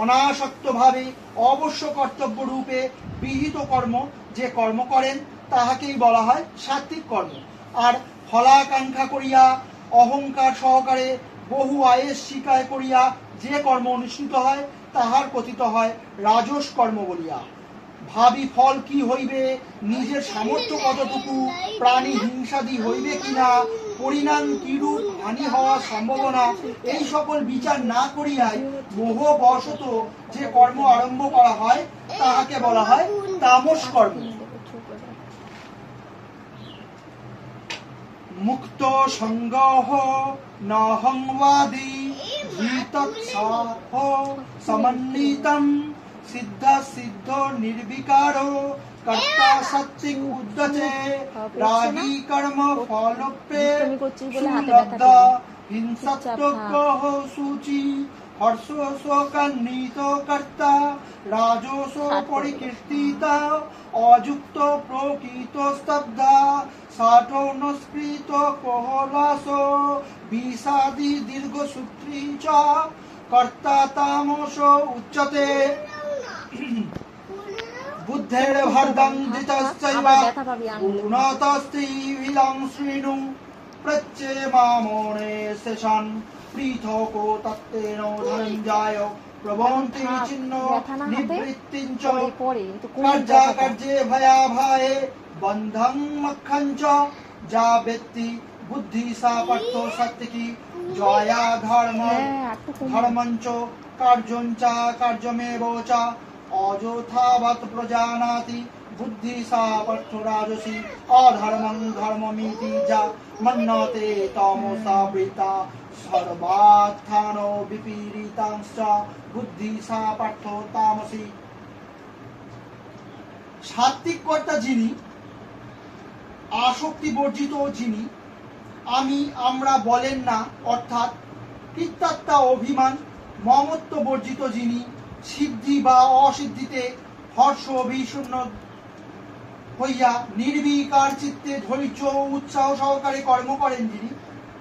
অনাসক্তভাবে অবশ্য কর্তব্য রূপে বিহিত কর্ম যে কর্ম করেন, তাহাকেই বলা হয় সাত্বিক কর্ম। আর ফলাকাঙ্ক্ষা করিয়া, অহংকার সহকারে বহু আয়েস স্বীকার করিয়া যে কর্ম অনুষ্ঠিত হয়, তাহার কথিত হয় রাজস কর্ম বলিয়া। ভাবি ফল কি হইবে? নিজের সামর্থ্য কতটুকু? প্রাণী হিংসাদি হইবে কিনা? পরিণাম কিরূপ হানি হওয়ার সম্ভাবনা? এই সকল বিচার না করিয়াই মোহ বশত যে কর্ম আরম্ভ করা হয়, তাহাকে বলা হয় তামস কর্ম। মুক্ত সঙ্গহ নহংবাদী সমন্বিতম। সিদ্ধ সিদ্ধ নির্বিকার কর্তা সত্বিক উদ্যতে রাগী কর্ম। সূচি হর্ষ শোকান্বিত কর্তা রাজস পরিকীর্তিতা অযুক্ত প্রকৃত স্তব্ধা ষাঠো নস্কৃত কোহলাস বিষাদি দীর্ঘসূত্রী চ কর্তা তামস উচ্যতে বুদ্ধের ভর্দং ধৃতশ্চৈব আবার ব্যথা পাবি আঙুলে। উন্নতস্তি বিলং শ্রীণু। প্রচ্যে মামনে শেষান। পৃথকো তত্ত্বেন ধনঞ্জয় প্রবন্তি চিহ্ন হাতে? নিবৃত্তিঞ্চ। কার্যা কার্যে ভয়া ভয়ে বন্ধং মক্ষঞ্চ। যা ব্যক্তি বুদ্ধি সা পার্থ সত্যকি জয়া ধর্ম। হ্যাঁ। ধর্মঞ্চ। কার্যঞ্চ কার্যমেব চ। অযথাবৎ প্রজানাতি, বুদ্ধি সা পার্থ রাজসি, অধর্মং ধর্মমিতি যা মন্নতে তমসা বৃতা, সর্বাত্থান বিপীড়িতাংশ্চ, বুদ্ধি সাপার্থ তামসি। কর্তা যিনি আসক্তি বর্জিত যিনি, আমি আমরা বলেন না, অর্থাৎ কৃত্যাত্মা অভিমান মমত্ব বর্জিত যিনি সিদ্ধি বা অসিদ্ধিতে হর্ষ অভিশূন্য হইয়া নির্বিকার চিত্তে ধৈর্য উৎসাহ সহকারে কর্ম করেন যিনি,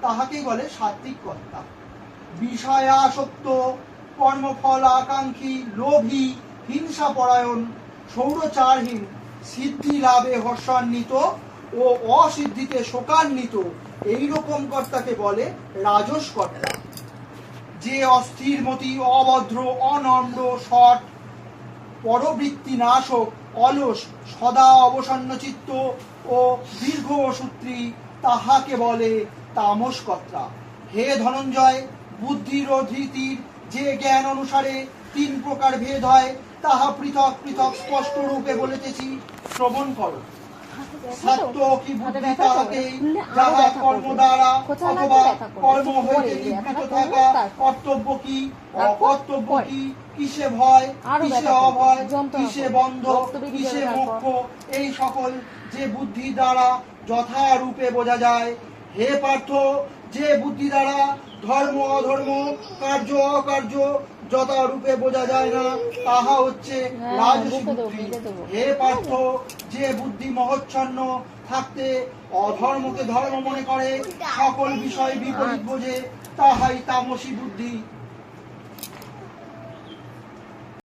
তাহাকে বলে সাত্বিক কর্তা। বিষয়াসক্ত, কর্মফল আকাঙ্ক্ষী, লোভী, হিংসা পরায়ণ, সৌরচারহীন, সিদ্ধি লাভে হর্ষান্বিত ও অসিদ্ধিতে শোকান্বিত, এইরকম কর্তাকে বলে রাজস কর্তা যে অস্থির মতি, অভদ্র, অনম্র, সৎ, পরবৃত্তি নাশক, অলস, সদা অবসন্ন চিত্ত ও দীর্ঘ সূত্রী তাহাকে বলে তামস কর্তা হে ধনঞ্জয়, বুদ্ধির ও ধৃতির যে জ্ঞান অনুসারে তিন প্রকার ভেদ হয়, তাহা পৃথক পৃথক স্পষ্ট রূপে বলিতেছি, শ্রবণ করো। সত্য কি বুদ্ধি যাহা কর্ম দ্বারা অথবা। কর্ম হইতে নিবৃত থাকা কর্তব্য কি? অকর্তব্য কি? কিসে ভয়? কিসে অভয়? কিসে বন্ধ? কিসে মোক্ষ এই সকল যে বুদ্ধি দ্বারা যথারূপে বোঝা যায়। হে পার্থ যে বুদ্ধি দ্বারা ধর্ম অধর্ম কার্য অকার্য যথারূপে বোঝা যায় না তাহা হচ্ছে হ্যাঁ। হে পার্থ যে বুদ্ধি মহচ্ছন্ন থাকতে অধর্মকে ধর্ম মনে করে সকল বিষয় বিপরীত বোঝে তাহাই তামসী বুদ্ধি